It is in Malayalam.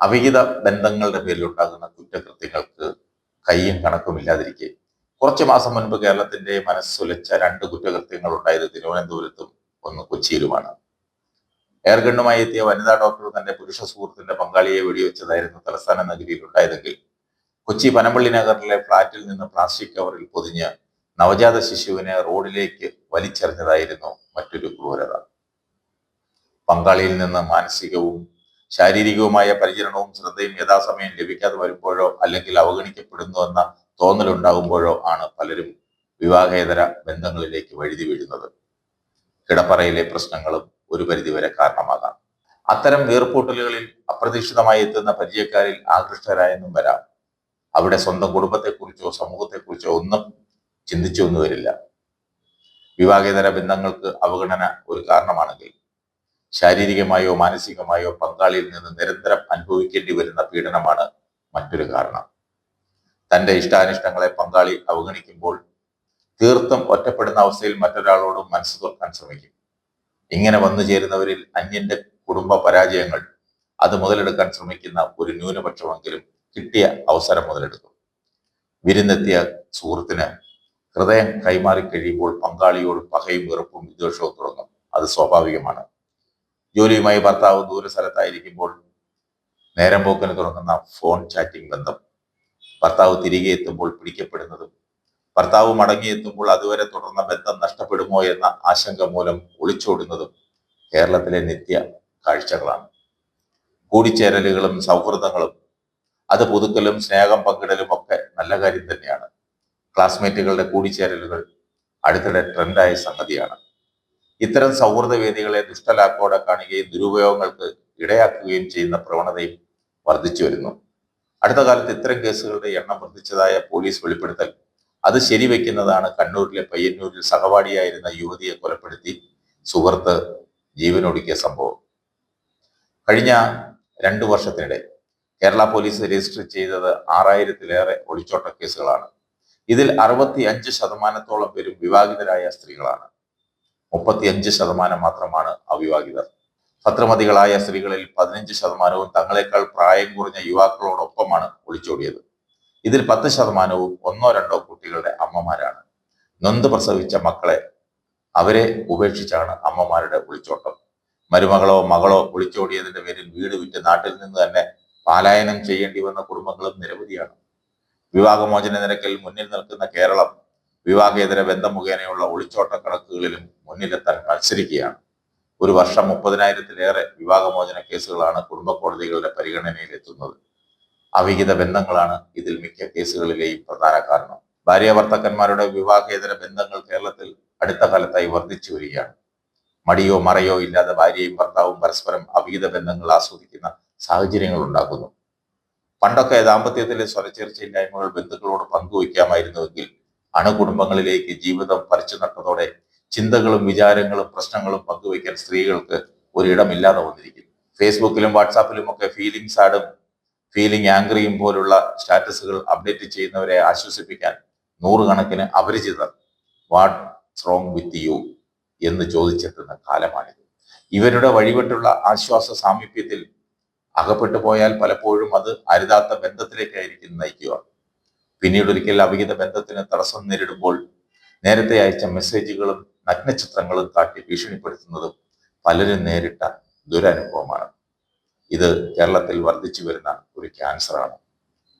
അവിഹിത ബന്ധങ്ങളുടെ പേരിൽ ഉണ്ടാകുന്ന കുറ്റകൃത്യങ്ങൾക്ക് കയ്യും കണക്കുമില്ലാതിരിക്കെ കുറച്ച് മാസം മുൻപ് കേരളത്തിന്റെ മനസ്സുലച്ച രണ്ട് കുറ്റകൃത്യങ്ങൾ ഉണ്ടായത് തിരുവനന്തപുരത്തും ഒന്ന് കൊച്ചിയിലുമാണ്. എയർഗണ്ണുമായി എത്തിയ വനിതാ ഡോക്ടർ തന്റെ പുരുഷ സുഹൃത്തിന്റെ പങ്കാളിയെ വെടിവെച്ചതായിരുന്നു തലസ്ഥാന നഗരിയിൽ ഉണ്ടായതെങ്കിൽ കൊച്ചി പനമ്പള്ളി നഗറിലെ ഫ്ളാറ്റിൽ നിന്ന് പ്ലാസ്റ്റിക് കവറിൽ പൊതിഞ്ഞ് നവജാത ശിശുവിനെ റോഡിലേക്ക് വലിച്ചെറിഞ്ഞതായിരുന്നു മറ്റൊരു ക്രൂരത. പങ്കാളിയിൽ നിന്ന് മാനസികവും ശാരീരികവുമായ പരിചരണവും ശ്രദ്ധയും യഥാസമയം ലഭിക്കാതെ വരുമ്പോഴോ അല്ലെങ്കിൽ അവഗണിക്കപ്പെടുന്നു എന്ന തോന്നലുണ്ടാകുമ്പോഴോ ആണ് പലരും വിവാഹേതര ബന്ധങ്ങളിലേക്ക് വഴുതി വീഴുന്നത്. കിടപ്പറയിലെ പ്രശ്നങ്ങളും ഒരു പരിധിവരെ കാരണമാകാം. അത്തരം വീർപ്പൂട്ടലുകളിൽ അപ്രതീക്ഷിതമായി എത്തുന്ന പരിചയക്കാരിൽ ആകൃഷ്ടരായെന്നും വരാം. അവിടെ സ്വന്തം കുടുംബത്തെക്കുറിച്ചോ സമൂഹത്തെക്കുറിച്ചോ ഒന്നും ചിന്തിച്ചൊന്നും വരില്ല വിവാഹേതര ബന്ധങ്ങൾക്ക് അവഗണന ഒരു കാരണമാണെങ്കിൽ ശാരീരികമായോ മാനസികമായോ പങ്കാളിയിൽ നിന്ന് നിരന്തരം അനുഭവിക്കേണ്ടി വരുന്ന പീഡനമാണ് മറ്റൊരു കാരണം. തന്റെ ഇഷ്ടാനിഷ്ടങ്ങളെ പങ്കാളി അവഗണിക്കുമ്പോൾ തീർത്തും ഒറ്റപ്പെടുന്ന അവസ്ഥയിൽ മറ്റൊരാളോട് മനസ്സ് തുറക്കാൻ ശ്രമിക്കും. ഇങ്ങനെ വന്നു ചേരുന്നവരിൽ അന്യന്റെ കുടുംബ പരാജയങ്ങൾ അത് മുതലെടുക്കാൻ ശ്രമിക്കുന്ന ഒരു ന്യൂനപക്ഷമെങ്കിലും കിട്ടിയ അവസരം മുതലെടുക്കും. വിരുന്നെത്തിയ സുഹൃത്തിന് ഹൃദയം കൈമാറി കഴിയുമ്പോൾ പങ്കാളിയോട് പകയും വെറുപ്പും വിദ്വേഷവും തുടങ്ങും. അത് സ്വാഭാവികമാണ്. ജോലിയുമായി ഭർത്താവ് ദൂരസ്ഥലത്തായിരിക്കുമ്പോൾ നേരം പോക്കിന് തുറക്കുന്ന ഫോൺ ചാറ്റിംഗ് ബന്ധം. ഭർത്താവ് തിരികെ എത്തുമ്പോൾ പിടിക്കപ്പെടുന്നതും ഭർത്താവ് മടങ്ങിയെത്തുമ്പോൾ അതുവരെ തുടർന്ന ബന്ധം നഷ്ടപ്പെടുമോ എന്ന ആശങ്ക മൂലം ഒളിച്ചോടുന്നതും കേരളത്തിലെ നിത്യ കാഴ്ചകളാണ്. കൂടിച്ചേരലുകളും സൗഹൃദങ്ങളും അത് പുതുക്കലും സ്നേഹം പങ്കിടലും ഒക്കെ നല്ല കാര്യം തന്നെയാണ്. ക്ലാസ്മേറ്റുകളുടെ കൂടിച്ചേരലുകൾ അടുത്തിടെ ട്രെൻഡായ സംഗതിയാണ്. ഇത്തരം സൗഹൃദ വേദികളെ ദുഷ്ടലാക്കോടെ കാണുകയും ദുരുപയോഗങ്ങൾക്ക് ഇടയാക്കുകയും ചെയ്യുന്ന പ്രവണതയും വർദ്ധിച്ചു വരുന്നു. അടുത്ത കാലത്ത് ഇത്തരം കേസുകളുടെ എണ്ണം വർദ്ധിച്ചതായ പോലീസ് വെളിപ്പെടുത്തൽ. അത് ശരിവെക്കുന്നതാണ് കണ്ണൂരിലെ പയ്യന്നൂരിൽ സഹപാഠിയായിരുന്ന യുവതിയെ കൊലപ്പെടുത്തി സുഹൃത്ത് ജീവനൊടുക്കിയ സംഭവം. കഴിഞ്ഞ രണ്ടു വർഷത്തിനിടെ കേരള പോലീസ് രജിസ്റ്റർ ചെയ്തത് ആറായിരത്തിലേറെ ഒളിച്ചോട്ട കേസുകളാണ്. ഇതിൽ അറുപത്തി അഞ്ച് ശതമാനത്തോളം പേരും വിവാഹിതരായ സ്ത്രീകളാണ്. മുപ്പത്തിയഞ്ച് ശതമാനം മാത്രമാണ് അവിവാഹിതർ. പത്രമതികളായ സ്ത്രീകളിൽ പതിനഞ്ച് ശതമാനവും തങ്ങളെക്കാൾ പ്രായം കുറഞ്ഞ യുവാക്കളോടൊപ്പമാണ് ഒളിച്ചോടിയത്. ഇതിൽ പത്ത് ശതമാനവും ഒന്നോ രണ്ടോ കുട്ടികളുടെ അമ്മമാരാണ്. നൊന്ത് പ്രസവിച്ച മക്കളെ അവരെ ഉപേക്ഷിച്ചാണ് അമ്മമാരുടെ ഒളിച്ചോട്ടം. മരുമകളോ മകളോ ഒളിച്ചോടിയതിന്റെ പേരിൽ വീട് വിറ്റ് നാട്ടിൽ നിന്ന് തന്നെ പാലായനം ചെയ്യേണ്ടി വന്ന കുടുംബങ്ങളും നിരവധിയാണ്. വിവാഹമോചന നിരക്കിൽ മുന്നിൽ നിൽക്കുന്ന കേരളം വിവാഹേതര ബന്ധം മുഖേനയുള്ള ഒളിച്ചോട്ട കണക്കുകളിലും മുന്നിലെത്താൻ മത്സരിക്കുകയാണ്. ഒരു വർഷം മുപ്പതിനായിരത്തിലേറെ വിവാഹമോചന കേസുകളാണ് കുടുംബ കോടതികളുടെ പരിഗണനയിൽ എത്തുന്നത് അവിഹിത ബന്ധങ്ങളാണ് ഇതിൽ മിക്ക കേസുകളിലെയും പ്രധാന കാരണം. ഭാര്യ ഭർത്താക്കന്മാരുടെ വിവാഹേതര ബന്ധങ്ങൾ കേരളത്തിൽ അടുത്ത കാലത്തായി വർദ്ധിച്ചു വരികയാണ്. മടിയോ മറയോ ഇല്ലാതെ ഭാര്യയും ഭർത്താവും പരസ്പരം അവിഹിത ബന്ധങ്ങൾ ആസ്വദിക്കുന്ന സാഹചര്യങ്ങൾ ഉണ്ടാക്കുന്നു. പണ്ടൊക്കെ ദാമ്പത്യത്തിലെ സ്വരച്ചേർച്ചയില്ലായ്മകൾ ബന്ധുക്കളോട് പങ്കുവയ്ക്കാമായിരുന്നുവെങ്കിൽ അണുകുടുംബങ്ങളിലേക്ക് ജീവിതം പറിച്ചു നട്ടതോടെ ചിന്തകളും വിചാരങ്ങളും പ്രശ്നങ്ങളും പങ്കുവയ്ക്കാൻ സ്ത്രീകൾക്ക് ഒരിടമില്ലാതെ വന്നിരിക്കുന്നു. ഫേസ്ബുക്കിലും വാട്സാപ്പിലും ഒക്കെ ഫീലിംഗ് സാഡും ഫീലിംഗ് ആംഗ്രിയും പോലുള്ള സ്റ്റാറ്റസുകൾ അപ്ഡേറ്റ് ചെയ്യുന്നവരെ ആശ്വസിപ്പിക്കാൻ നൂറുകണക്കിന് അപരിചിതർ വാട്ട്സ് റോങ് വിത്ത് യു എന്ന് ചോദിച്ചെത്തുന്ന കാലമാണിത്. ഇവരുടെ വഴിപെട്ടുള്ള ആശ്വാസ സാമീപ്യത്തിൽ അകപ്പെട്ടു പോയാൽ പലപ്പോഴും അത് അരുതാത്ത ബന്ധത്തിലേക്കായിരിക്കും നയിക്കുക. പിന്നീട് ഒരിക്കൽ അവിഹിത ബന്ധത്തിന് തടസ്സം നേരിടുമ്പോൾ നേരത്തെ അയച്ച മെസ്സേജുകളും നഗ്നചിത്രങ്ങളും കാട്ടി ഭീഷണിപ്പെടുത്തുന്നതും പലരും നേരിട്ട ദുരനുഭവമാണ്. ഇത് കേരളത്തിൽ വർദ്ധിച്ചു വരുന്ന ഒരു ക്യാൻസറാണ്